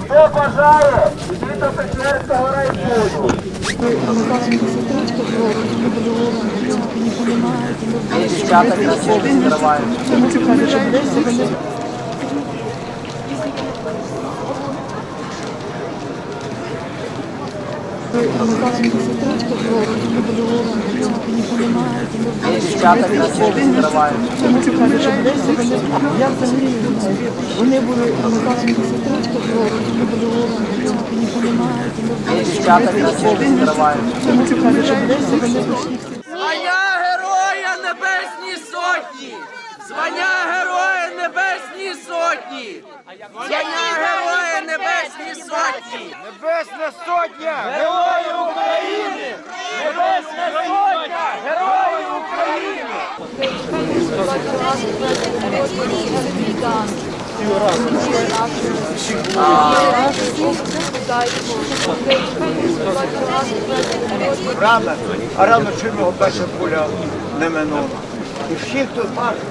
Хто бажає йти до Печерського району? Дівчата красиві відкривають. Дівчата красиві відкривають. Вони були американські сестрички, вони були Дівчата красиві відкривають. тому що кажуть, що десь вони пішли. Звання Героя Небесній Сотні! Звання Героя Небесній Сотні! Звання Героя Небесній Сотні! Небесна сотня! Герої України! Небесна сотня! Герої України! Рано, а рано чим його перша пуля не минула. І всі, хто бачить,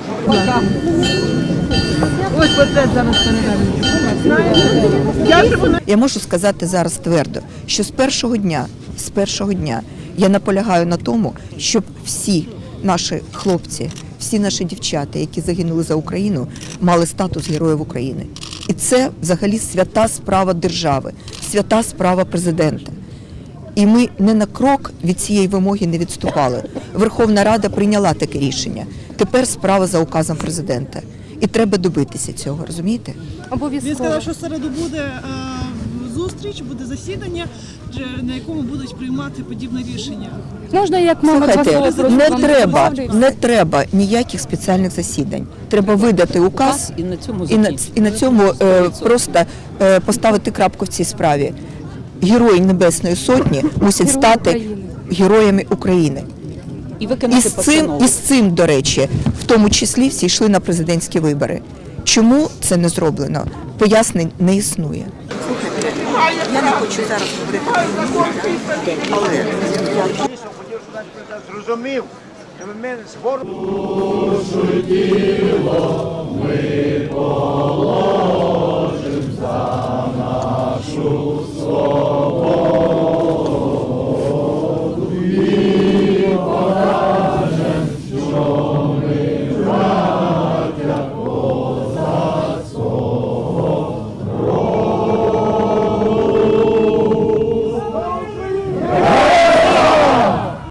Я можу сказати зараз твердо, що з першого дня, з першого дня я наполягаю на тому, щоб всі наші хлопці, всі наші дівчата, які загинули за Україну, мали статус героїв України. І це взагалі свята справа держави, свята справа президента. І ми не на крок від цієї вимоги не відступали. Верховна Рада прийняла таке рішення. Тепер справа за указом президента. І треба добитися цього, розумієте? Він сказав, що в середу буде е, зустріч, буде засідання, на якому будуть приймати подібне рішення. Можна як мама два Слухайте, не треба, не треба ніяких спеціальних засідань. Треба видати указ і на цьому і на, і на цьому е, просто е, поставити крапку в цій справі. Герої Небесної Сотні мусять Герої стати України. героями України. І І з цим, і з цим, до речі, в тому числі всі йшли на президентські вибори. Чому це не зроблено? Пояснень не існує. я не хочу зараз говорити. Але я хотів, щоб нас зрозумів, що ми згору.